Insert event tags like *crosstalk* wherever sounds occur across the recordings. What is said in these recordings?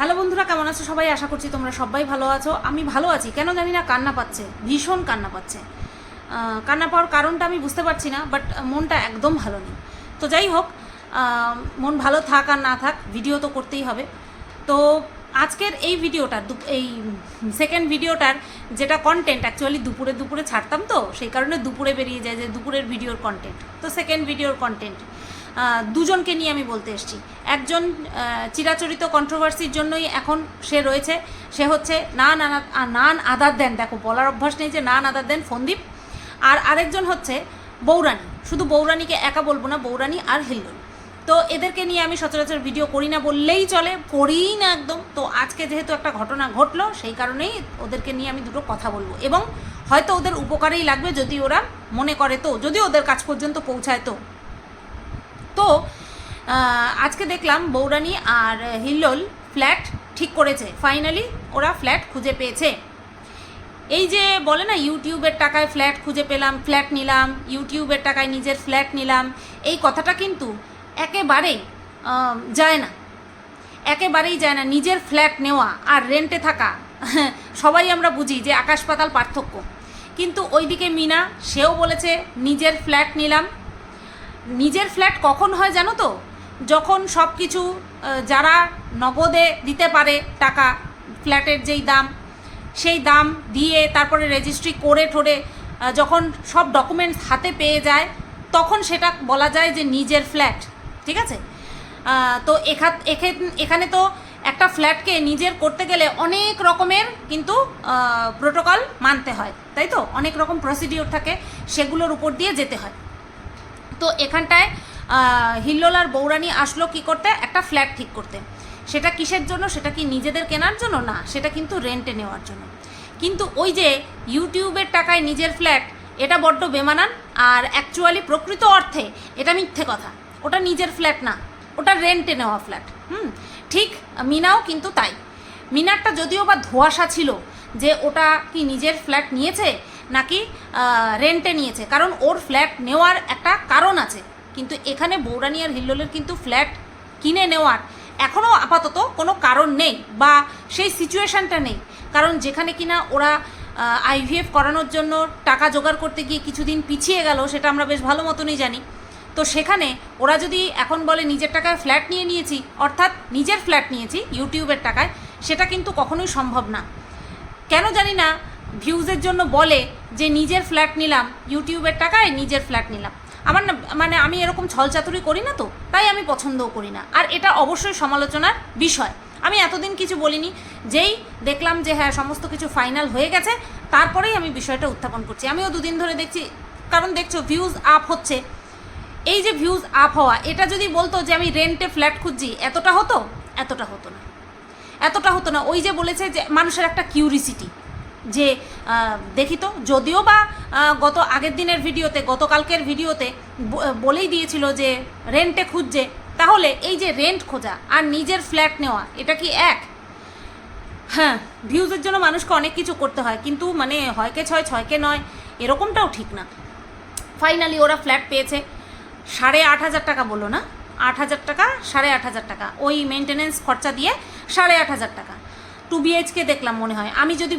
Hello বন্ধুরা, কেমন আছো? সবাই আশা করছি তোমরা সবাই ভালো আছো। আমি ভালো আছি। কেন জানি না কান্না পাচ্ছে, ভীষণ কান্না পাচ্ছে। কান্না পাওয়ার কারণটা আমি বুঝতে পারছি না বাট মনটা একদম ভালো নেই। তো যাই হোক মন ভালো থাক আর না থাক ভিডিও তো করতেই হবে। তো আজকের এই ভিডিওটার এই সেকেন্ড ভিডিওটার যেটা কন্টেন্ট অ্যাকচুয়ালি দুপুরে দুপুরে ছাড়তাম তো, সেই কারণে দুপুরে বেরিয়ে যায় যে দুপুরের ভিডিওর কন্টেন্ট তো সেকেন্ড ভিডিওর কন্টেন্ট দুজনকে নিয়ে আমি বলতে এসেছি। একজন চিরাচরিত কন্ট্রোভার্সির জন্যই এখন সে রয়েছে। সে হচ্ছে নান আনা- নান আদার দেন। দেখো, বলার অভ্যাস নেই যে নান আদার দেন ফন্দীপ। আর আরেকজন হচ্ছে বৌরানী। শুধু বৌরানীকে একা বলব না, বৌরানী আর হিল্লোল। তো এদেরকে নিয়ে আমি সচরাচর ভিডিও করি না বললেই চলে, করিই না একদম। তো আজকে যেহেতু একটা ঘটনা ঘটলো, সেই কারণেই ওদেরকে নিয়ে আমি দুটো কথা বলব। এবং হয়তো ওদের উপকারেই লাগবে যদি ওরা মনে করে তো, যদি ওদের কাছ পর্যন্ত পৌঁছায় তো। তো আজকে দেখলাম বৌরানী আর হিল্লোল ফ্ল্যাট ঠিক করেছে। ফাইনালি ওরা ফ্ল্যাট খুঁজে পেয়েছে। এই যে বলে না, ইউটিউবের টাকায় ফ্ল্যাট খুঁজে পেলাম, ফ্ল্যাট নিলাম, ইউটিউবের টাকায় নিজের ফ্ল্যাট নিলাম, এই কথাটা কিন্তু একেবারেই যায় না। একেবারেই যায় না, নিজের ফ্ল্যাট নেওয়া আর রেন্টে থাকা। *laughs* সবাই আমরা বুঝি যে আকাশ পাতাল পার্থক্য। কিন্তু ওইদিকে মিনা, সেও বলেছে, নিজের ফ্ল্যাট নিলাম নিজের ফ্ল্যাট কখন হয় জানো তো? যখন সব কিছু যারা নগদে দিতে পারে টাকা, ফ্ল্যাটের যেই দাম, সেই দাম দিয়ে তারপরে রেজিস্ট্রি করে ঠোরে যখন সব ডকুমেন্টস হাতে পেয়ে যায়, তখন সেটা বলা যায় যে নিজের ফ্ল্যাট, ঠিক আছে? তো এখা এখে- এখানে তো একটা ফ্ল্যাটকে নিজের করতে গেলে অনেক রকমের কিন্তু প্রোটোকল মানতে হয়, তাই তো? অনেক রকম প্রসিডিওর থাকে, সেগুলোর উপর দিয়ে যেতে হয়। তো এখানটায় আহ, হিল্লোল আর বৌরানী আসলো কি করতে? একটা ফ্ল্যাট ঠিক করতে। সেটা কিসের জন্য? সেটা কি নিজেদের কেনার জন্য? না সেটা কিন্তু রেন্টে নেওয়ার জন্য। কিন্তু ওই যে ইউটিউবের টাকায় নিজের ফ্ল্যাট এটা বড্ড বেমানান আর অ্যাকচুয়ালি প্রকৃত অর্থে এটা মিথ্যে কথা। ওটা নিজের ফ্ল্যাট না ওটা রেন্টে নেওয়া ফ্ল্যাট হুম ঠিক মিনাও কিন্তু তাই। মিনারটা যদিও বা ধোয়াশা ছিল যে ওটা কি নিজের ফ্ল্যাট নিয়েছে নাকি রেন্টে নিয়েছে। কারণ ওর ফ্ল্যাট নেওয়ার একটা কারণ আছে। কিন্তু এখানে বৌরানী আর হিল্লোলের কিন্তু ফ্ল্যাট কিনে নেওয়ার এখনও আপাতত কোনো কারণ নেই বা সেই সিচুয়েশানটা নেই। কারণ যেখানে কিনা ওরা আইভিএফ করানোর জন্য টাকা জোগাড় করতে গিয়ে কিছুদিন পিছিয়ে গেল, সেটা আমরা বেশ ভালো মতনই জানি। তো সেখানে ওরা যদি এখন বলে নিজের টাকায় ফ্ল্যাট নিয়ে নিয়েছি, অর্থাৎ নিজের ফ্ল্যাট নিয়েছি ইউটিউবের টাকায়, সেটা কিন্তু কখনোই সম্ভব না। কেন জানি না ভিউজের জন্য বলে যে নিজের ফ্ল্যাট নিলাম, ইউটিউবের টাকায় নিজের ফ্ল্যাট নিলাম। আমার না মানে আমি এরকম ছলচাতুরি করি না তো, তাই আমি পছন্দও করি না। আর এটা অবশ্যই সমালোচনার বিষয়। আমি এতদিন কিছু বলিনি, যেই দেখলাম যে হ্যাঁ সমস্ত কিছু ফাইনাল হয়ে গেছে, তারপরেই আমি বিষয়টা উত্থাপন করছি। আমিও দুদিন ধরে দেখছি, কারণ দেখছ, ভিউজ আপ হচ্ছে। এই যে ভিউজ আপ হওয়া, এটা যদি বলতো যে আমি রেন্টে ফ্ল্যাট খুঁজছি, এতটা হতো? এতটা হতো না। এতটা হতো না। ওই যে বলেছে যে মানুষের একটা কিউরিসিটি। যে দেখি তো, যদিও বা গত আগের দিনের ভিডিওতে, গতকালকের ভিডিওতে বলেই দিয়েছিল যে রেন্টে খুঁজছে, তাহলে এই যে রেন্ট খোঁজা আর নিজের ফ্ল্যাট নেওয়া, এটা কি এক? হ্যাঁ ভিউজের জন্য মানুষকে অনেক কিছু করতে হয়, কিন্তু মানে হয়কে ছয়, ছয়কে নয়, এরকমটাও ঠিক না। ফাইনালি ওরা ফ্ল্যাট পেয়েছে, সাড়ে আট হাজার টাকা বলল না? আট হাজার টাকা, সাড়ে আট হাজার টাকা, ওই মেনটেনেন্স খরচা দিয়ে সাড়ে আট হাজার টাকা। টু বিএইচকে দেখলাম মনে হয়। আমি যদি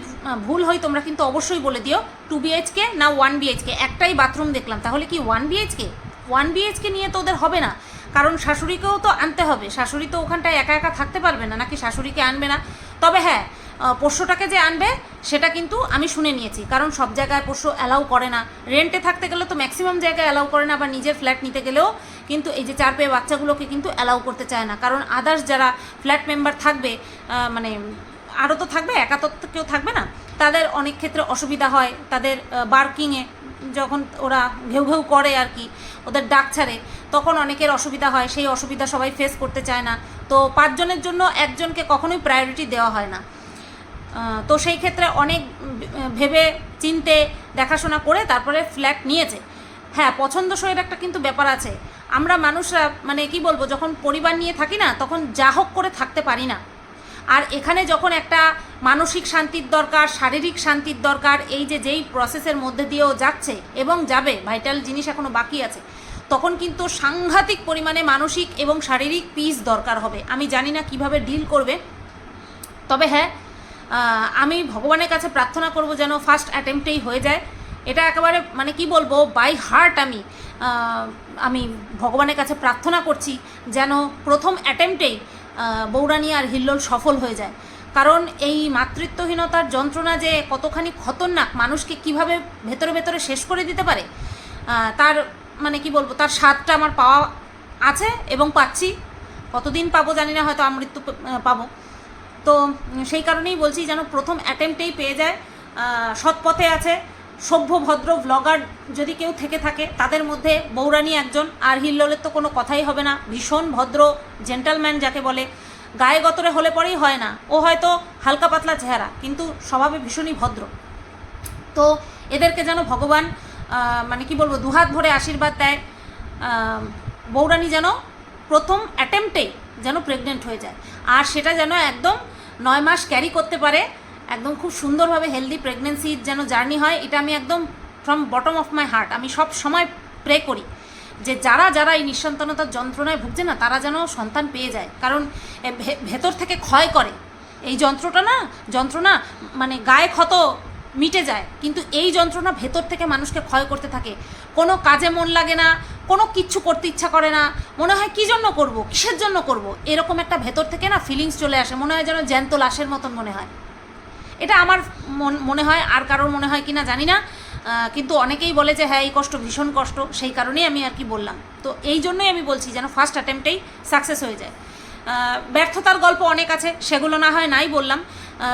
ভুল হই তোমরা কিন্তু অবশ্যই বলে দিও। টু বিএইচকে না ওয়ান বিএইচকে একটাই বাথরুম দেখলাম। তাহলে কি ওয়ান বিএইচকে ওয়ান বিএইচকে নিয়ে তো ওদের হবে না। কারণ শাশুড়িকেও তো আনতে হবে। শাশুড়ি তো ওখানটায় একা একা থাকতে পারবে না, নাকি শাশুড়িকে আনবে না? তবে হ্যাঁ পোষ্যটাকে যে আনবে, সেটা কিন্তু আমি শুনে নিয়েছি। কারণ সব জায়গায় পোষ্য অ্যালাউ করে না। রেন্টে থাকতে গেলে তো ম্যাক্সিমাম জায়গায় অ্যালাউ করে না, বা নিজের ফ্ল্যাট নিতে গেলেও কিন্তু এই যে চার পেয়ে বাচ্চাগুলোকে কিন্তু অ্যালাউ করতে চায় না। কারণ আদার্স যারা ফ্ল্যাট মেম্বার থাকবে মানে আরও তো থাকবে, একা তো কেউ থাকবে না। তাদের অনেক ক্ষেত্রে অসুবিধা হয়, তাদের বার্কিংয়ে যখন ওরা ঘেউ ঘেউ করে আর কি, ওদের ডাক ছাড়ে, তখন অনেকের অসুবিধা হয়, সেই অসুবিধা সবাই ফেস করতে চায় না। তো পাঁচজনের জন্য একজনকে কখনোই প্রায়োরিটি দেওয়া হয় না। তো সেই ক্ষেত্রে অনেক ভেবে চিনতে দেখাশোনা করে তারপরে ফ্ল্যাট নিয়েছে। হ্যাঁ পছন্দসইয়ের একটা কিন্তু ব্যাপার আছে। আমরা মানুষরা মানে কি বলব, যখন পরিবার নিয়ে থাকি না, তখন যা হোক করে থাকতে পারি না। আর এখানে যখন একটা মানসিক শান্তির দরকার, শারীরিক শান্তির দরকার, এই যে যেই প্রসেসের মধ্যে দিয়েও যাচ্ছে এবং যাবে ভাইটাল জিনিস এখনও বাকি আছে, তখন কিন্তু সাংঘাতিক পরিমাণে মানসিক এবং শারীরিক পিস দরকার হবে। আমি জানি না কীভাবে ডিল করবে, তবে হ্যাঁ আমি ভগবানের কাছে প্রার্থনা করব যেন ফার্স্ট অ্যাটেম্পটেই হয়ে যায়। এটা একেবারে মানে কি বলব বাই হার্ট আমি আমি ভগবানের কাছে প্রার্থনা করছি যেন প্রথম অ্যাটেম্পটেই বৌরানী আর হিল্লোল সফল হয়ে যায়। কারণ এই মাতৃত্বহীনতার যন্ত্রণা যে কতখানি খতরনাক মানুষকে কীভাবে ভেতরে ভেতরে শেষ করে দিতে পারে তার মানে কি বলব তার স্বাদটা আমার পাওয়া আছে এবং পাচ্ছি। কতদিন পাবো জানি না হয়তো আমৃত্যু পাবো। তো সেই কারণেই বলছি যেন প্রথম অ্যাটেম্পটেই পেয়ে যায় আহ, সৎ পথে আছে। সভ্য ভদ্র ব্লগার যদি কেউ থেকে থাকে, তাদের মধ্যে বৌরানী একজন, আর হিল্লোলের তো কোনো কথাই হবে না। ভীষণ ভদ্র জেন্টালম্যান যাকে বলে, গায়ে গতরে হলে পরেই হয় না। ও হয়তো হালকা পাতলা চেহারা, কিন্তু স্বভাবে ভীষণই ভদ্র। তো এদেরকে যেন ভগবান মানে কি বলব, দুহাত ভরে আশীর্বাদ দেয় বৌরানী যেন প্রথম অ্যাটেম্পটেই যেন প্রেগনেন্ট হয়ে যায়। আর সেটা যেন একদম নয় মাস ক্যারি করতে পারে একদম খুব সুন্দরভাবে হেলদি প্রেগনেন্সির যেন জার্নি হয়, এটা আমি একদম from bottom of my heart আমি সব সময় প্রে করি যে যারা যারা এই নিঃসন্তানতার যন্ত্রণায় ভুগছে না, তারা যেন সন্তান পেয়ে যায়। কারণ ভেতর থেকে ক্ষয় করে। এই যন্ত্রটা না, যন্ত্রণা মানে গায়ে ক্ষত মিটে যায়, কিন্তু এই যন্ত্রণা ভেতর থেকে মানুষকে ক্ষয় করতে থাকে। কোনো কাজে মন লাগে না, কোনো কিচ্ছু করতে ইচ্ছা করে না, মনে হয় কী জন্য করব, কিসের জন্য করব? এরকম একটা ভেতর থেকে না ফিলিংস চলে আসে, মনে হয় যেন জ্যান্ত লাশের মতন মনে হয়। এটা আমার মন- হয়, আর কারোর মনে হয় কি না জানি না। কিন্তু অনেকেই বলে যে হ্যাঁ এই কষ্ট ভীষণ কষ্ট, সেই কারণেই আমি আর কি বললাম। তো এই জন্যই আমি বলছি যেন ফার্স্ট অ্যাটেম্পটেই সাকসেস হয়ে যায়। ব্যর্থতার গল্প অনেক আছে, সেগুলো না হয় নাই বললাম।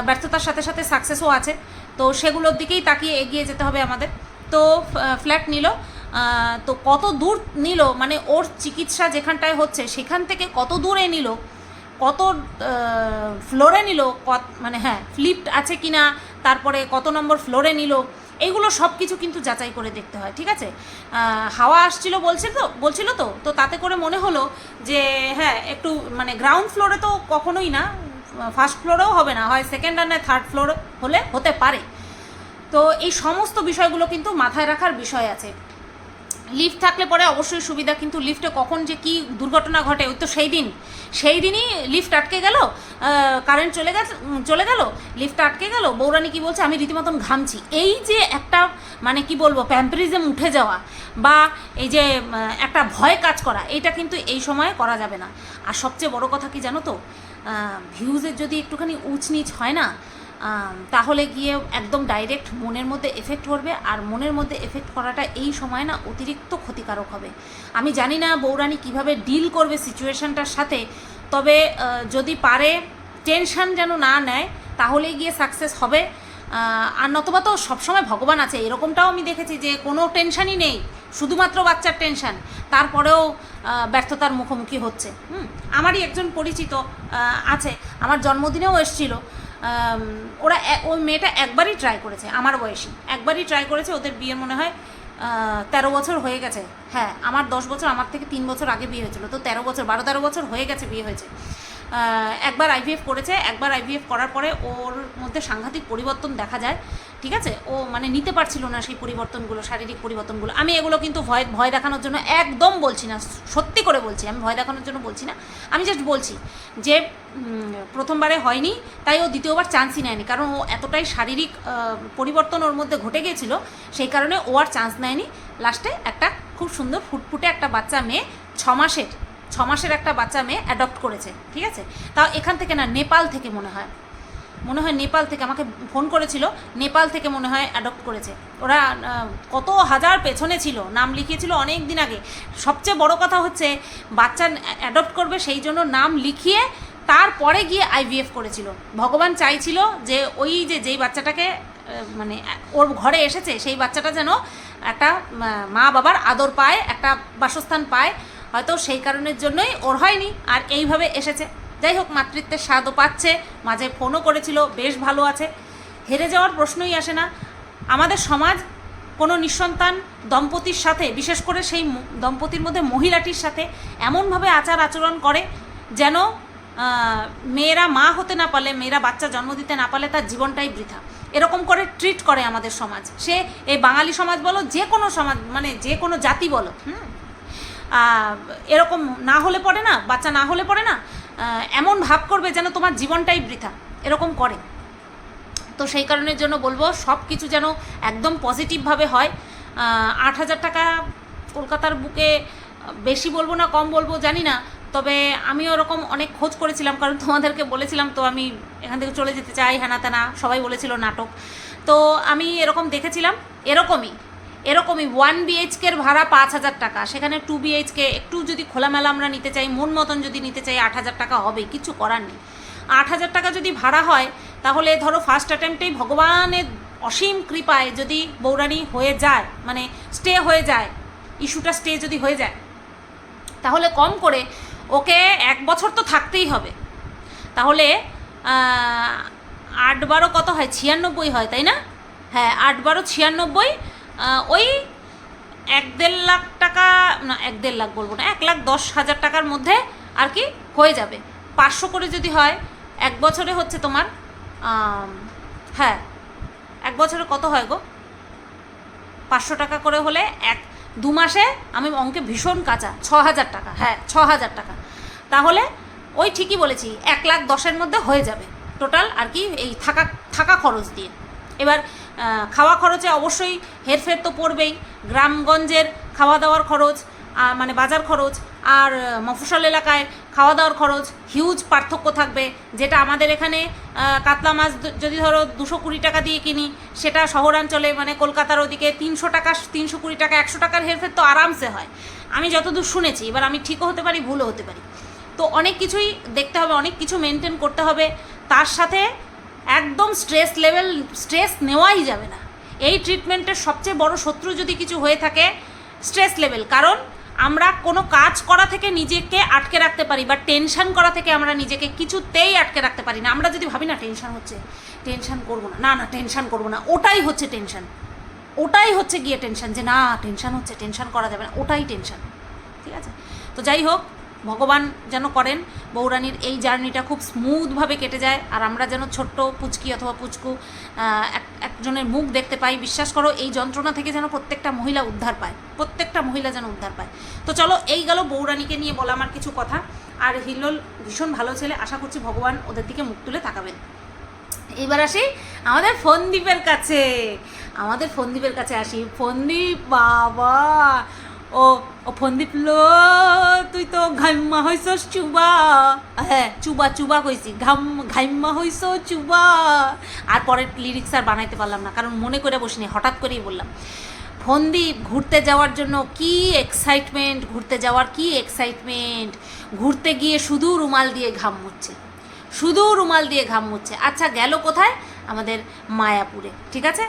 ব্যর্থতার সাথে সাথে সাকসেসও আছে। তো সেগুলোর দিকেই তাকিয়ে এগিয়ে যেতে হবে আমাদের। তো ফ্ল্যাট নিল। তো কত দূর নিল মানে ওর চিকিৎসা যেখানটায় হচ্ছে, সেখান থেকে কত দূরে নিল কত ফ্লোরে নিল, কত মানে হ্যাঁ ফ্লিপড আছে কি না তারপরে কত নম্বর ফ্লোরে নিল এইগুলো সব কিছু কিন্তু যাচাই করে দেখতে হয়, ঠিক আছে? হাওয়া আসছিল বলছে তো বলছিল তো তো তাতে করে মনে হলো যে হ্যাঁ একটু মানে গ্রাউন্ড ফ্লোরে তো কখনোই না ফার্স্ট ফ্লোরেও হবে না, হয় সেকেন্ড আর নয় থার্ড ফ্লোর হলে হতে পারে। তো এই সমস্ত বিষয়গুলো কিন্তু মাথায় রাখার বিষয় আছে। লিফট থাকলে পরে অবশ্যই সুবিধা, কিন্তু লিফটে কখন যে কি দুর্ঘটনা ঘটে, ওই তো সেই দিন। সেই দিনই লিফট আটকে গেল কারেন্ট চলে গেছে চলে গেল, লিফট আটকে গেল। বৌরানি কি বলছে, আমি রীতিমতন ঘামছি। এই যে একটা মানে কি বলব, প্যাম্পারিজম উঠে যাওয়া বা এই যে একটা ভয় কাজ করা, এটা কিন্তু এই সময়ে করা যাবে না। আর সবচেয়ে বড় কথা কি জানো তো? ভিউজের যদি একটুখানি উঁচ নিচ হয় না তাহলে গিয়ে একদম ডাইরেক্ট মনের মধ্যে এফেক্ট করবে আর মনের মধ্যে এফেক্ট করাটা এই সময় না অতিরিক্ত ক্ষতিকারক হবে। আমি জানি না বৌরানী কীভাবে ডিল করবে সিচুয়েশনটার সাথে, তবে যদি পারে টেনশন যেন না নেয়, তাহলেই গিয়ে সাকসেস হবে। আর নতবা তো সবসময় ভগবান আছে, এরকমটাও আমি দেখেছি যে কোনো টেনশনই নেই, শুধুমাত্র বাচ্চার টেনশন তারপরেও ব্যর্থতার মুখোমুখি হচ্ছে। হুম, আমারই একজন পরিচিত আছে। আমার জন্মদিনেও এসছিল। ওরা ওই মেয়েটা একবারই ট্রাই করেছে, আমার বয়সী, একবারই ট্রাই করেছে, ওদের বিয়ে মনে হয় তেরো বছর হয়ে গেছে। হ্যাঁ আমার দশ বছর, আমার থেকে তিন বছর আগে বিয়ে হয়েছিল, তো তেরো বছর, বারো তেরো বছর হয়ে গেছে বিয়ে হয়েছে। একবার আইভিএফ করেছে, একবার আইভিএফ করার পরে ওর মধ্যে সাংঘাতিক পরিবর্তন দেখা যায়। ঠিক আছে? ও মানে নিতে পারছিল না সেই পরিবর্তনগুলো, শারীরিক পরিবর্তনগুলো। আমি এগুলো কিন্তু ভয় ভয় দেখানোর জন্য একদম বলছি না, সত্যি করে বলছি, আমি ভয় দেখানোর জন্য বলছি না। আমি জাস্ট বলছি যে প্রথমবারে হয়নি, তাই ও দ্বিতীয়বার চান্সই নেয়নি। কারণ ও এতটাই শারীরিক পরিবর্তন ওর মধ্যে ঘটে গিয়েছিল, সেই কারণে ও আর চান্স নেয়নি। লাস্টে একটা খুব সুন্দর ফুটফুটে একটা বাচ্চা মেয়ে, ছ মাসের ছ মাসের একটা বাচ্চা মেয়ে অ্যাডপ্ট করেছে, ঠিক আছে? তাও এখান থেকে না, নেপাল থেকে মনে হয়। মনে হয় নেপাল থেকে আমাকে ফোন করেছিল, নেপাল থেকে মনে হয় অ্যাডপ্ট করেছে। ওরা কত হাজার পেছনে ছিল, নাম লিখিয়েছিল অনেক দিন আগে। সবচেয়ে বড় কথা হচ্ছে, বাচ্চা অ্যাডপ্ট করবে সেই জন্য নাম লিখিয়ে তারপরে গিয়ে আইভিএফ করেছিল। ভগবান চাইছিল যে ওই যে যেই বাচ্চাটাকে মানে ওর ঘরে এসেছে, সেই বাচ্চাটা যেন একটা মা বাবার আদর পায়, একটা বাসস্থান পায়। হয়তো সেই কারণের জন্যই ওর হয়নি, আর এইভাবে এসেছে। যাই হোক মাতৃত্বের স্বাদও পাচ্ছে। মাঝে ফোনও করেছিল, বেশ ভালো আছে। হেরে যাওয়ার প্রশ্নই আসে না। আমাদের সমাজ কোনো নিঃসন্তান দম্পতির সাথে, বিশেষ করে সেই দম্পতির মধ্যে মহিলাটির সাথে এমনভাবে আচার আচরণ করে যেন মেয়েরা মা হতে না পারলে, মেয়েরা বাচ্চা জন্ম দিতে না পারলে তার জীবনটাই বৃথা। এরকম করে ট্রিট করে আমাদের সমাজ। সে এই বাঙালি সমাজ বলো, যে কোনো সমাজ মানে যে কোনো জাতি বলো, হুম? এরকম না হলে পড়ে না, বাচ্চা না হলে পড়ে না এমন ভাব করবে যেন তোমার জীবনটাই বৃথা। এরকম করে। তো সেই কারণের জন্য বলব, সব কিছু যেন একদম পজিটিভভাবে হয়। আট হাজার টাকা কলকাতার বুকে বেশি বলব না, কম বলব জানি না। তবে আমিও ওরকম অনেক খোঁজ করেছিলাম, কারণ তোমাদেরকে বলেছিলাম তো আমি এখান থেকে চলে যেতে চাই হ্যানা তেনা, সবাই বলেছিল নাটক। তো আমি এরকম দেখেছিলাম, এরকমই। এরকমই ওয়ান বিএইচকের ভাড়া পাঁচ হাজার টাকা। সেখানে টু বিএইচকে একটু যদি খোলামেলা আমরা নিতে চাই, মন মতন যদি নিতে চাই, আট হাজার টাকা হবে, কিছু করার নেই। আট হাজার টাকা যদি ভাড়া হয়, তাহলে ধরো ফার্স্ট অ্যাটেম্পটেই ভগবানের অসীম কৃপায় যদি বৌরানী হয়ে যায় মানে স্টে হয়ে যায় ইস্যুটা স্টে যদি হয়ে যায়, তাহলে কম করে ওকে এক বছর তো থাকতেই হবে। তাহলে আট বারো কত হয়? ছিয়ানব্বই হয়, তাই না? হ্যাঁ আট বারো ছিয়ানব্বই ওই এক দেড় লাখ টাকা, না, এক দেড় লাখ বলব না, এক লাখ দশ হাজার টাকার মধ্যে আর কি হয়ে যাবে। পাঁচশো করে যদি হয়, এক বছরে হচ্ছে তোমার হ্যাঁ এক বছরে কত হয় গো? পাঁচশো টাকা করে হলে এক, দু মাসে আমি অঙ্কে ভীষণ কাঁচা, ছ হাজার টাকা হ্যাঁ ছ হাজার টাকা। তাহলে ওই ঠিকই বলেছি, এক লাখ দশের মধ্যে হয়ে যাবে। টোটাল আর কি এই থাকা থাকা খরচ দিয়ে। এবার খাওয়া খরচে অবশ্যই হেরফের তো পড়বেই। গ্রামগঞ্জের খাওয়া দাওয়ার খরচ মানে বাজার খরচ, আর মফস্বল এলাকায় খাওয়া দাওয়ার খরচ হিউজ পার্থক্য থাকবে। যেটা আমাদের এখানে কাতলা মাছ যদি ধরো দুশো কুড়ি টাকা দিয়ে কিনি, সেটা শহরাঞ্চলে মানে কলকাতার ওদিকে তিনশো টাকা, তিনশো কুড়ি টাকা, একশো টাকার হেরফের তো আরামসে হয়। আমি যতদূর শুনেছি, এবার আমি ঠিকও হতে পারি, ভুলও হতে পারি। তো অনেক কিছুই দেখতে হবে, অনেক কিছু মেনটেন করতে হবে। তার সাথে একদম স্ট্রেস লেভেল স্ট্রেস নেওয়াই যাবে না। এই ট্রিটমেন্টের সবচেয়ে বড় শত্রু যদি কিছু হয়ে থাকে স্ট্রেস লেভেল কারণ আমরা কোনো কাজ করা থেকে নিজেকে আটকে রাখতে পারি বা টেনশন করা থেকে আমরা নিজেকে কিছুতেই আটকে রাখতে পারি না। আমরা যদি ভাবি, না টেনশন হচ্ছে টেনশন করব না। না না টেনশন করব না। ওটাই হচ্ছে টেনশন ওটাই হচ্ছে গিয়ে টেনশন যে, না টেনশন হচ্ছে টেনশন করা যাবে না। ওটাই টেনশন ঠিক আছে? তো যাই হোক ভগবান যেন করেন বৌরানীর এই জার্নিটা খুব স্মুথভাবে কেটে যায় আর আমরা যেন ছোট্ট পুচকি অথবা পুচকু এক একজনের মুখ দেখতে পাই, বিশ্বাস করো এই যন্ত্রণা থেকে যেন প্রত্যেকটা মহিলা উদ্ধার পায়, প্রত্যেকটা মহিলা যেন উদ্ধার পায়। তো চলো এই গেল বৌরানীকে নিয়ে বলা আমার কিছু কথা। আর হিল্লোল ভীষণ ভালো ছেলে, আশা করছি ভগবান ওদের দিকে মুখ তুলে তাকাবেন। এবার আসি আমাদের ফন্দীপের কাছে। আমাদের ফন্দীপের কাছে আসি। ফন্দীপ, বাবা! ও ও ফন্দীপ লো, তুই তো ঘাইম্মা হইছস চুবা। হ্যাঁ চুবা চুবা কইছি, ঘাম, ঘাইম্মা হইছ চুবা। আর পরের লিরিক্স আর বানাইতে পারলাম না, কারণ মনে করে বসিনি হঠাৎ করেই বললাম। ফন্দীপ ঘুরতে যাওয়ার জন্য কি এক্সাইটমেন্ট ঘুরতে যাওয়ার কি এক্সাইটমেন্ট ঘুরতে গিয়ে শুধু রুমাল দিয়ে ঘাম মুচ্ছে শুধু রুমাল দিয়ে ঘাম মুচ্ছে আচ্ছা গেল কোথায়? আমাদের মায়াপুরে, ঠিক আছে?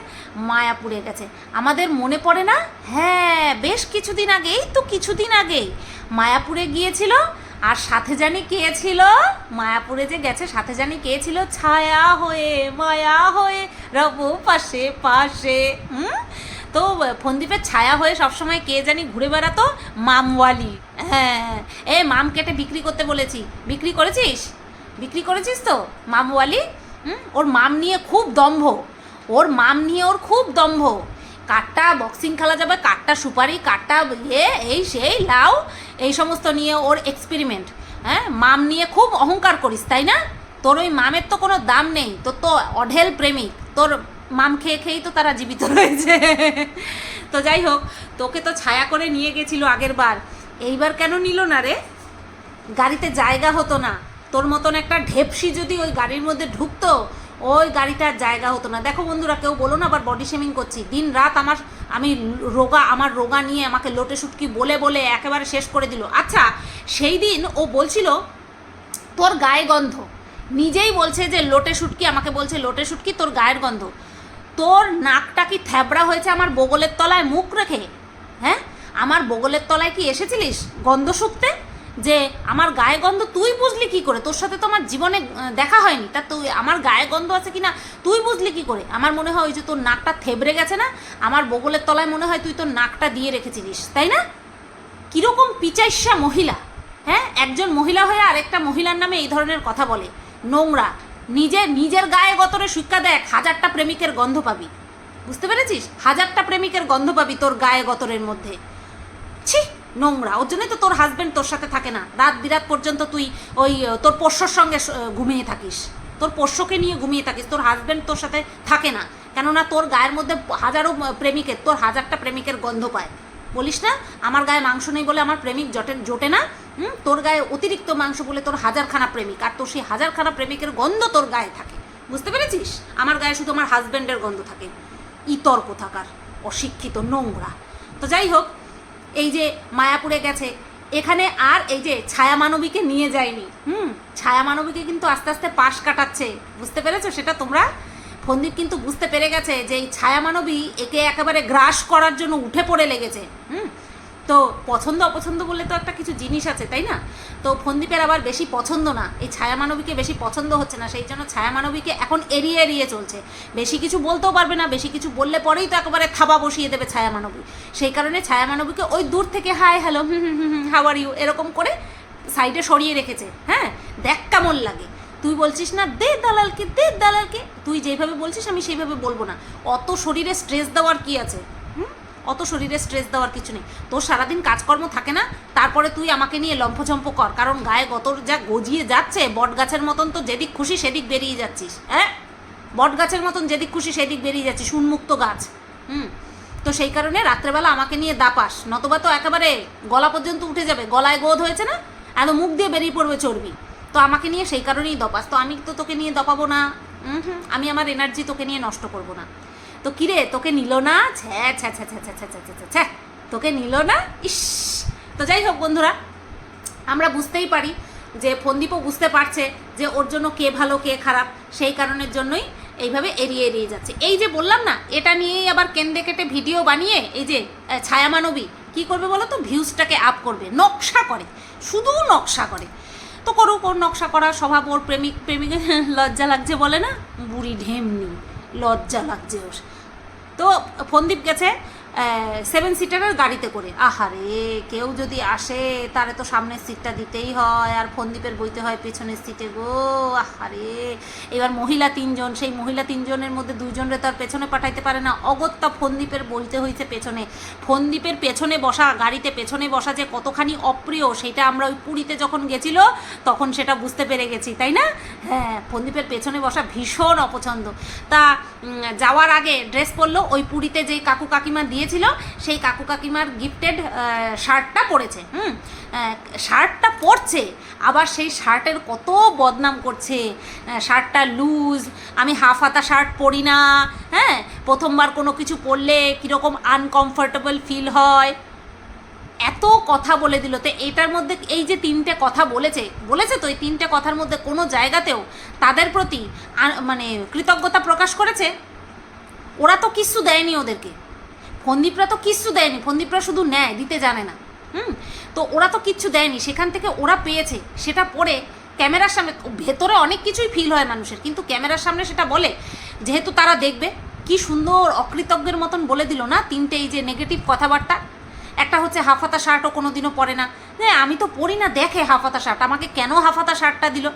মায়াপুরে গেছে আমাদের মনে পড়ে না? হ্যাঁ বেশ কিছুদিন আগেই তো কিছুদিন আগেই। মায়াপুরে গিয়েছিল, আর সাথে জানি কে ছিল? মায়াপুরে যে গেছে, সাথে জানি কে ছিল? ছায়া হয়ে, মায়া হয়ে, রব পাশে পাশে। হুম? তো, ফন্দীপের ছায়া হয়ে সবসময় কে জানি ঘুরে বেড়াতো? মামওয়ালি। হ্যাঁ এ, মাম কেটে বিক্রি করতে বলেছি। বিক্রি করেছিস? বিক্রি করেছিস তো, মামওয়ালি? ওর মাম নিয়ে খুব দম্ভ। ওর মাম নিয়ে ওর খুব দম্ভ। কাঠটা বক্সিং খেলা যাবে, কাঠটা সুপারি, কাঠটা ইয়ে এই সেই, লাউ, এই সমস্ত নিয়ে ওর এক্সপেরিমেন্ট হ্যাঁ? মাম নিয়ে খুব অহংকার করিস, তাই না? তোর ওই মামের তো কোনো দাম নেই, তোর তো অঢেল প্রেমিক। তোর মাম খেয়ে খেয়েই তো তারা জীবিত রয়েছে। তো যাই হোক, তোকে তো ছায়া করে নিয়ে গেছিল আগের বার এইবার কেন নিল না রে? গাড়িতে জায়গা হতো না। তোর মতন একটা ঢেপসি যদি ওই গাড়ির মধ্যে ঢুকতো, ওই গাড়িটার জায়গা হতো না। দেখো বন্ধুরা, কেউ বলো না আবার বডি শেমিং করছি। দিন রাত আমার, আমি রোগা, আমার রোগা নিয়ে আমাকে লোটে শুটকি বলে বলে একেবারে শেষ করে দিল। আচ্ছা সেই দিন ও বলছিল, তোর গায়ে গন্ধ। নিজেই বলছে যে, লোটে শুটকি আমাকে বলছে, লোটে শুটকি তোর গায়ের গন্ধ। তোর নাকটা কি থ্যাবড়া হয়েছে আমার বগলের তলায় মুখ রেখে? হ্যাঁ? আমার বগলের তলায় কি এসেছিলিস গন্ধ শুকতে? যে আমার গায়ে গন্ধ তুই বুঝলি কি করে? তোর সাথে তো আমার জীবনে দেখা হয়নি। তা তুই, আমার গায়ে গন্ধ আছে কি না তুই বুঝলি কি করে? আমার মনে হয় ওই যে তোর নাকটা থেবড়ে গেছে না? আমার বগলের তলায় মনে হয় তুই তোর নাকটা দিয়ে রেখেছিলিস, তাই না? কীরকম পিচাইসা মহিলা হ্যাঁ? একজন মহিলা হয়ে আরেকটা মহিলার নামে এই ধরনের কথা বলে। নোংরা, নিজে, নিজের গায়ে গতরে শিক্ষা দেখ, হাজারটা প্রেমিকের গন্ধ পাবি। বুঝতে পেরেছিস? হাজারটা প্রেমিকের গন্ধ পাবি তোর গায়ে গতরের মধ্যে। ছি! নোংরা। ওর জন্যই তো তোর হাজব্যান্ড তোর সাথে থাকে না। রাত বিরাত পর্যন্ত তুই ওই তোর পোষ্যর সঙ্গে ঘুমিয়ে থাকিস। তোর পোষ্যকে নিয়ে ঘুমিয়ে থাকিস। তোর হাজব্যান্ড তোর সাথে থাকে না। কেননা তোর গায়ের মধ্যে হাজারো প্রেমিকের, তোর হাজারটা প্রেমিকের গন্ধ পায়। বলিস না? আমার গায়ে মাংস নেই বলে আমার প্রেমিক জটে, জোটে না। হুম? তোর গায়ে অতিরিক্ত মাংস বলে তোর হাজারখানা প্রেমিক। আর তোর সেই হাজারখানা প্রেমিকের গন্ধ তোর গায়ে থাকে। বুঝতে পেরেছিস? আমার গায়ে শুধু আমার হাজব্যান্ডের গন্ধ থাকে। ইতর কোথাকার অশিক্ষিত, নোংরা। তো যাই হোক এই যে মায়াপুরে গেছে, এখানে আর এই যে ছায়া মানবীকে নিয়ে যায়নি, হুম? ছায়া মানবীকে কিন্তু আস্তে আস্তে পাশ কাটাচ্ছে, বুঝতে পেরেছ? সেটা তোমরা ফন্দীপ কিন্তু বুঝতে পেরে গেছে যে এই ছায়া মানবী একে একেবারে গ্রাস করার জন্য উঠে পড়ে লেগেছে, হুম? তো পছন্দ অপছন্দ বললে তো একটা কিছু জিনিস আছে, তাই না? তো ফন্দীপের আবার বেশি পছন্দ না, এই ছায়া মানবীকে বেশি পছন্দ হচ্ছে না, সেই জন্য ছায়া মানবীকে এখন এড়িয়ে এড়িয়ে চলছে। বেশি কিছু বলতেও পারবে না, বেশি কিছু বললে পরেই তো একেবারে থাবা বসিয়ে দেবে ছায়া মানবী সেই কারণে ছায়া মানবীকে ওই দূর থেকে, hi, hello, hmm hmm hmm how are you? এরকম করে সাইডে সরিয়ে রেখেছে হ্যাঁ? দেখ কেমন লাগে। তুই বলছিস না, দে দালালকে দে দালালকে। তুই যেভাবে বলছিস, আমি সেইভাবে বলব না। অত শরীরে স্ট্রেস দেওয়ার কি আছে? অত শরীরে স্ট্রেস দেওয়ার কিছু নেই। তোর সারাদিন কাজকর্ম থাকে না, তারপরে তুই আমাকে নিয়ে লম্ফঝম্প কর, কারণ গায়ে গত যা গজিয়ে যাচ্ছে বট গাছের মতন তো যেদিক খুশি সেদিক বেরিয়ে যাচ্ছিস হ্যাঁ? বট গাছের মতন যেদিক খুশি সেদিক বেরিয়ে যাচ্ছিস, উন্মুক্ত গাছ, হুম? তো সেই কারণে রাত্রেবেলা আমাকে নিয়ে দাপাস, নতবা তো একেবারে গলা পর্যন্ত উঠে যাবে, গলায় গোদ হয়েছে না? এত মুখ দিয়ে বেরিয়ে পড়বে চর্বি। তো আমাকে নিয়ে সেই কারণেই দপাস। তো আমি তো তোকে নিয়ে দপাবো না, হুম আমি আমার এনার্জি তোকে নিয়ে নষ্ট করব না। তো কিরে তোকে নিল না? ছ্যা ছ্যা ছ্যা ছ্যা ছ্যা ছ্যা ছ্যা তোকে নিল না? ইস। তো যাই হোক বন্ধুরা আমরা বুঝতেই পারি যে ফন্দীপও বুঝতে পারছে যে ওর জন্য কে ভালো কে খারাপ সেই কারণের জন্যই এইভাবে এড়িয়ে এড়িয়ে যাচ্ছে। এই যে বললাম না এটা নিয়েই আবার কেন্দ্রে কেটে ভিডিও বানিয়ে এই যে আহ, ছায়া মানবী কী করবে বলো তো? ভিউজটাকে আপ করবে নকশা করে শুধু নকশা করে। তো করুক ওর নকশা করার স্বভাব ওর প্রেমিক প্রেমিকের *laughs* লজ্জা লাগছে বলে না? বুড়ি ঢেমনি লজ্জা লাগছে ওর। তো ফন্দীপ গেছে। সেভেন সিটারের গাড়িতে করে। আহারে, কেউ যদি আসে, তারে তো সামনের সিটটা দিতেই হয়, আর ফন্দীপের বইতে হয় পেছনের সিটে গো, আহারে। এবার মহিলা তিনজন, সেই মহিলা তিনজনের মধ্যে দুইজনরে তার পেছনে পাঠাইতে পারে না। অগত্যা ফন্দীপের বইতে হয়েছে পেছনে। ফন্দীপের পেছনে বসা, গাড়িতে পেছনে বসা যে কতখানি অপ্রিয়, সেটা আমরা ওই পুরীতে যখন গেছিল, তখন সেটা বুঝতে পেরে গেছি, তাই না? হ্যাঁ ফন্দীপের পেছনে বসা ভীষণ অপছন্দ। তা যাওয়ার আগে ড্রেস পরলো, ওই পুরীতে যেই কাকু কাকিমা দিয়েছিল, সেই কাকু কাকিমার গিফটেড শার্টটা পরেছে, হুম? শার্টটা পরছে, আবার সেই শার্টের কত বদনাম করছে। শার্টটা লুজ আমি হাফ হাতা শার্ট পরি না হ্যাঁ? প্রথমবার কোনো কিছু পরলে কীরকম আনকমফোর্টেবল ফিল হয়। এত কথা বলে দিল। তো এটার মধ্যে এই যে তিনটে কথা বলেছে বলেছে তো এই তিনটে কথার মধ্যে কোনো জায়গাতেও তাদের প্রতি মানে কৃতজ্ঞতা প্রকাশ করেছে? ওরা তো কিচ্ছু দেয়নি ওদেরকে। ফন্দীপরা তো কিচ্ছু দেয়নি, ফন্দীপরা শুধু নেয়, দিতে জানে না। হুম? তো ওরা তো কিচ্ছু দেয়নি, সেখান থেকে ওরা পেয়েছে, সেটা পরে ক্যামেরার সামনে ভেতরে অনেক কিছুই ফিল হয় মানুষের, কিন্তু ক্যামেরার সামনে সেটা বলে, যেহেতু তারা দেখবে, কি সুন্দর অকৃতজ্ঞের মতন বলে দিল না তিনটে এই যে নেগেটিভ কথাবার্তা? একটা হচ্ছে হাফাতা শার্টও কোনো দিনও পরে না। হ্যাঁ আমি তো পরি না, দেখে হাফাতা শার্ট, আমাকে কেন হাফাতা শার্টটা দিল?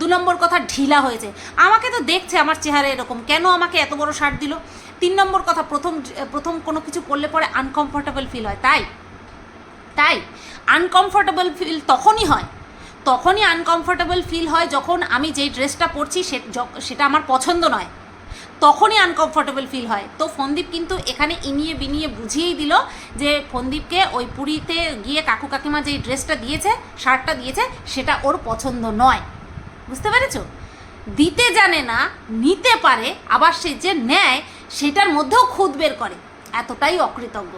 দু নম্বর কথা, ঢিলা হয়েছে। আমাকে তো দেখছে, আমার চেহারা এরকম, কেন আমাকে এত বড় শার্ট দিল? তিন নম্বর কথা, প্রথম প্রথম কোনো কিছু পরলে পরে আনকমফোর্টেবল ফিল হয়। তাই? তাই? আনকমফোর্টেবল ফিল তখনই হয়, তখনই আনকমফোর্টেবল ফিল হয় যখন আমি যেই ড্রেসটা পরছি সেটা আমার পছন্দ নয়। তখনই আনকমফোর্টেবল ফিল হয়। তো ফন্দীপ কিন্তু এখানে ইনিয়ে বিনিয়ে বুঝিয়েই দিল যে ফন্দীপকে ওই পুরীতে গিয়ে কাকু কাকিমা যেই ড্রেসটা দিয়েছে, শার্টটা দিয়েছে, সেটা ওর পছন্দ নয়। বুঝতে পেরেছ? দিতে জানে না, নিতে পারে, আবার সে যে নেয় সেটার মধ্যেও খুদ বের করে। এতটাই অকৃতজ্ঞ।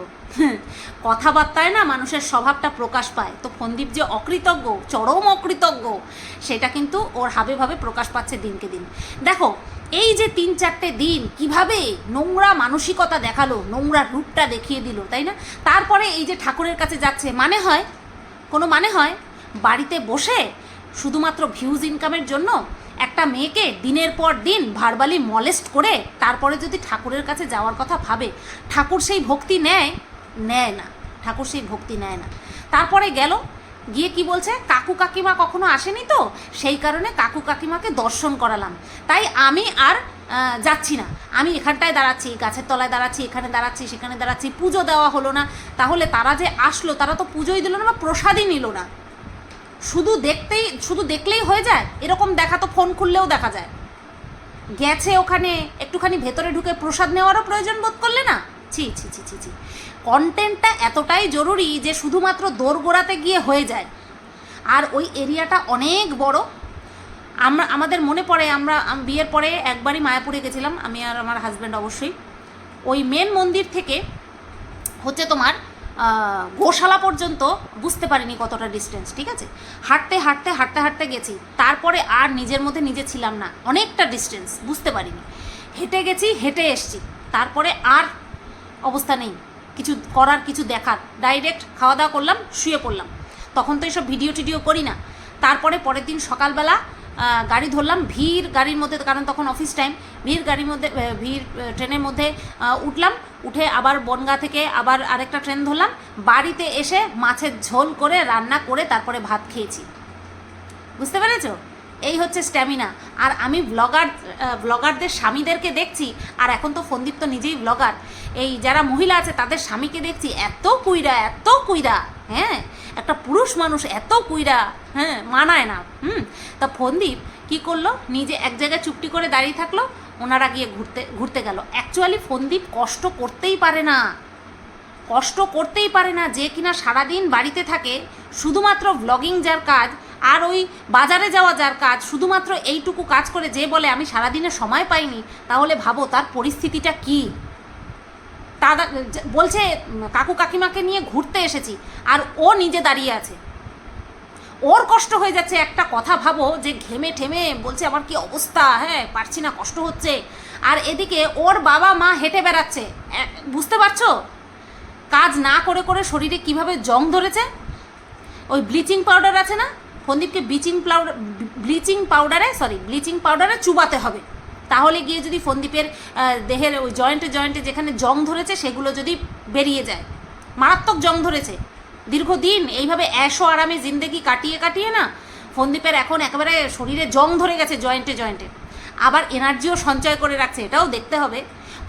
কথাবার্তায় না মানুষের স্বভাবটা প্রকাশ পায়। তো ফন্দীপ যে অকৃতজ্ঞ, চরম অকৃতজ্ঞ, সেটা কিন্তু ওর হাবে ভাবে প্রকাশ পাচ্ছে দিনকে দিন। দেখো, এই যে তিন চারটে দিন কীভাবে নোংরা মানসিকতা দেখাল, নোংরা রূপটা দেখিয়ে দিল, তাই না? তারপরে এই যে ঠাকুরের কাছে যাচ্ছে মানে হয়? কোনো মানে হয়? বাড়িতে বসে শুধুমাত্র ভিউজ ইনকামের জন্য একটা মেয়েকে দিনের পর দিন ভারবালি মলেস্ট করে তারপরে যদি ঠাকুরের কাছে যাওয়ার কথা ভাবে, ঠাকুর সেই ভক্তি নেয়? নেয় না। ঠাকুর সেই ভক্তি নেয় না। তারপরে গেল, গিয়ে কি বলছে? কাকু কাকিমা কখনো আসেনি তো? সেই কারণে কাকু কাকিমাকে দর্শন করালাম। তাই আমি আর যাচ্ছি না। আমি এখানটায় দাঁড়াচ্ছি, গাছের তলায় দাঁড়াচ্ছি, এখানে দাঁড়াচ্ছি, সেখানে দাঁড়াচ্ছি, পুজো দেওয়া হলো না। তাহলে তারা যে আসলো, তারা তো পুজোই দিল না বা প্রসাদই নিল না। শুধু দেখতেই, শুধু দেখলেই হয়ে যায়? এরকম দেখা তো ফোন খুললেও দেখা যায়। গেছে ওখানে, একটুখানি ভেতরে ঢুকে প্রসাদ নেওয়ারও প্রয়োজন বোধ করলে না? ছি ছি ছি ছি ছি। কন্টেন্টটা এতটাই জরুরি যে শুধুমাত্র দোরগোড়াতে গিয়ে হয়ে যায়। আর ওই এরিয়াটা অনেক বড়। আমরা, আমাদের মনে পড়ে, আমরা বিয়ের পরে একবারই মায়াপুরে গেছিলাম, আমি আর আমার হাজব্যান্ড অবশ্যই। ওই মেন মন্দির থেকে হচ্ছে তোমার গোশালা পর্যন্ত বুঝতে পারিনি কতটা ডিস্টেন্স ঠিক আছে? হাঁটতে হাঁটতে হাঁটতে হাঁটতে গেছি। তারপরে আর নিজের মধ্যে নিজে ছিলাম না। অনেকটা ডিস্টেন্স বুঝতে পারিনি। হেঁটে গেছি, হেঁটে এসছি। তারপরে আর অবস্থা নেই। কিছু করার, কিছু দেখার। ডাইরেক্ট খাওয়া দাওয়া করলাম, শুয়ে পড়লাম। তখন তো এইসব ভিডিও টিডিও করি না। তারপরে পরের দিন সকালবেলা গাড়ি ধরলাম। ভিড় গাড়ির মধ্যে, কারণ তখন অফিস টাইম ভিড় গাড়ির মধ্যে ভিড় ট্রেনের মধ্যে উঠলাম। উঠে আবার বনগা থেকে আবার আরেকটা ট্রেন ধরলাম। বাড়িতে এসে মাছের ঝোল করে রান্না করে তারপরে ভাত খেয়েছি। বুঝতে পেরেছ? এই হচ্ছে স্ট্যামিনা আর আমি ব্লগার ব্লগারদের স্বামীদেরকে দেখছি, আর এখন তো ফন্দীপ তো নিজেই ব্লগার এই যারা মহিলা আছে, তাদের স্বামীকে দেখছি, এত কুইরা এত কুইরা হ্যাঁ? একটা পুরুষ মানুষ এত কুইরা হ্যাঁ? মানায় না, হুম? তা ফন্দীপ কি করল? নিজে এক জায়গায় চুপটি করে দাঁড়িয়ে থাকল ওনারা গিয়ে ঘুরতে ঘুরতে গেল। অ্যাকচুয়ালি ফন্দীপ কষ্ট করতেই পারে না। কষ্ট করতেই পারে না যে কিনা সারাদিন বাড়িতে থাকে, শুধুমাত্র ব্লগিং যার কাজ আর ওই বাজারে যাওয়া যার কাজ, শুধুমাত্র এইটুকু কাজ করে যে বলে, আমি সারাদিনে সময় পাইনি, তাহলে ভাবো তার পরিস্থিতিটা কী? দাদা বলছে, কাকু কাকিমাকে নিয়ে ঘুরতে এসেছি, আর ও নিজে দাঁড়িয়ে আছে। ওর কষ্ট হয়ে যাচ্ছে, একটা কথা ভাবো যে ঘেমে ঠেমে বলছে, আমার কি অবস্থা? হ্যাঁ পারছি না, কষ্ট হচ্ছে। আর এদিকে ওর বাবা মা হেঁটে বেড়াচ্ছে। বুঝতে পারছ? কাজ না করে করে শরীরে কীভাবে জং ধরেছে? ওই ব্লিচিং পাউডার আছে না? ফন্দীপকে ব্লিচিং পাউডার, ব্লিচিং পাউডারে সরি ব্লিচিং পাউডারে চুবাতে হবে। তাহলে গিয়ে যদি ফন্দীপের দেহের ওই জয়েন্টে জয়েন্টে যেখানে জং ধরেছে, সেগুলো যদি বেরিয়ে যায়। মারাত্মক জং ধরেছে। দীর্ঘদিন এইভাবে অ্যাশো আরামে জিন্দেগি কাটিয়ে কাটিয়ে না ফন্দীপের এখন একেবারে শরীরে জং ধরে গেছে জয়েন্টে জয়েন্টে। আবার এনার্জিও সঞ্চয় করে রাখছে, এটাও দেখতে হবে।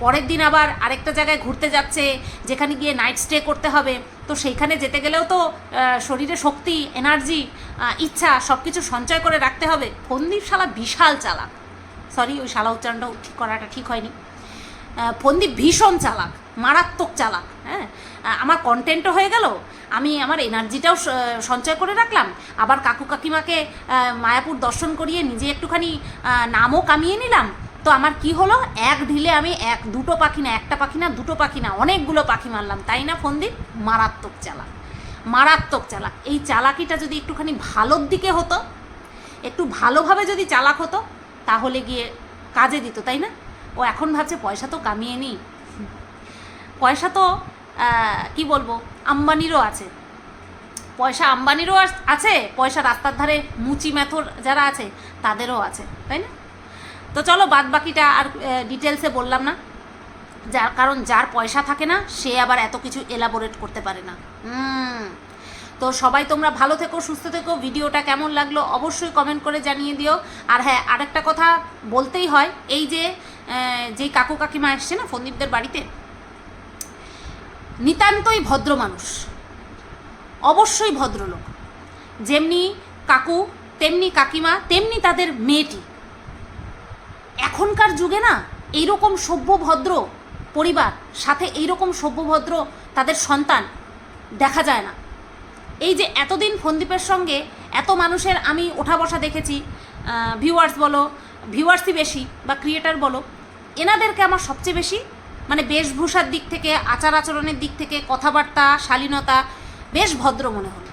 পরের দিন আবার আরেকটা জায়গায় ঘুরতে যাচ্ছে, যেখানে গিয়ে নাইট স্টে করতে হবে। তো সেইখানে যেতে গেলেও তো শরীরে শক্তি এনার্জি ইচ্ছা সব কিছু সঞ্চয় করে রাখতে হবে। ফন্দীপ শালা বিশাল চালাক। সরি ওই শালা উচ্চারণটাও ঠিক করাটা ঠিক হয়নি। ফন্দীপ ভীষণ চালাক, মারাত্মক চালাক হ্যাঁ? আমার কন্টেন্টও হয়ে গেল। আমি আমার এনার্জিটাও সঞ্চয় করে রাখলাম। আবার কাকু কাকিমাকে মায়াপুর দর্শন করিয়ে নিজে একটুখানি নামও কামিয়ে নিলাম। তো আমার কি হলো? এক ঢিলে আমি এক, দুটো পাখি না একটা পাখি না দুটো পাখি না অনেকগুলো পাখি মারলাম। তাই না ফন্দীপ মারাত্মক চালাক। মারাত্মক চালাক। এই চালাকিটা যদি একটুখানি ভালোর দিকে হতো, একটু ভালোভাবে যদি চালাক হতো, তাহলে গিয়ে কাজে দিত, তাই না? ও এখন ভাবছে, পয়সা তো কামিয়ে নিই। পয়সা তো কি বলব? আম্বানিরও আছে। পয়সা আম্বানিরও আছে, পয়সা রাস্তার ধারে মুচি ম্যাথর যারা আছে, তাদেরও আছে, তাই না? তো চলো বাদ বাকিটা আর ডিটেলসে বললাম না। যার, কারণ যার পয়সা থাকে না, সে আবার এত কিছু এলাবোরেট করতে পারে না। তো সবাই তোমরা ভালো থেকো, সুস্থ থেকো। ভিডিওটা কেমন লাগল অবশ্যই কমেন্ট করে জানিয়ে দিও। আর হ্যাঁ আরেকটা কথা বলতেই হয়, এই যে যেই কাকু কাকিমা এসছে না ফন্দীপদের বাড়িতে নিতান্তই ভদ্র মানুষ। অবশ্যই ভদ্রলোক। যেমনি কাকু, তেমনি কাকিমা, তেমনি তাদের মেয়েটি। এখনকার যুগে না, এইরকম সভ্য ভদ্র পরিবার, সাথে এইরকম সভ্য ভদ্র তাদের সন্তান দেখা যায় না। এই যে এতদিন ফন্দীপের সঙ্গে এত মানুষের আমি ওঠা বসা দেখেছি ভিউয়ার্স বলো ভিউয়ার্সই বেশি বা ক্রিয়েটার বলো, এনাদেরকে আমার সবচেয়ে বেশি মানে বেশভূষার দিক থেকে, আচার আচরণের দিক থেকে, কথাবার্তা, শালীনতা বেশ ভদ্র মনে হলো।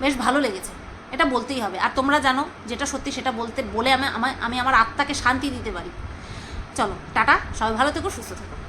বেশ ভালো লেগেছে। এটা বলতেই হবে। আর তোমরা জানো, যেটা সত্যি সেটা বলতে, বলে আমি আমি আমার আত্মাকে শান্তি দিতে পারি। চলো, টাটা। সবাই ভালো থেকো, সুস্থ থেকো।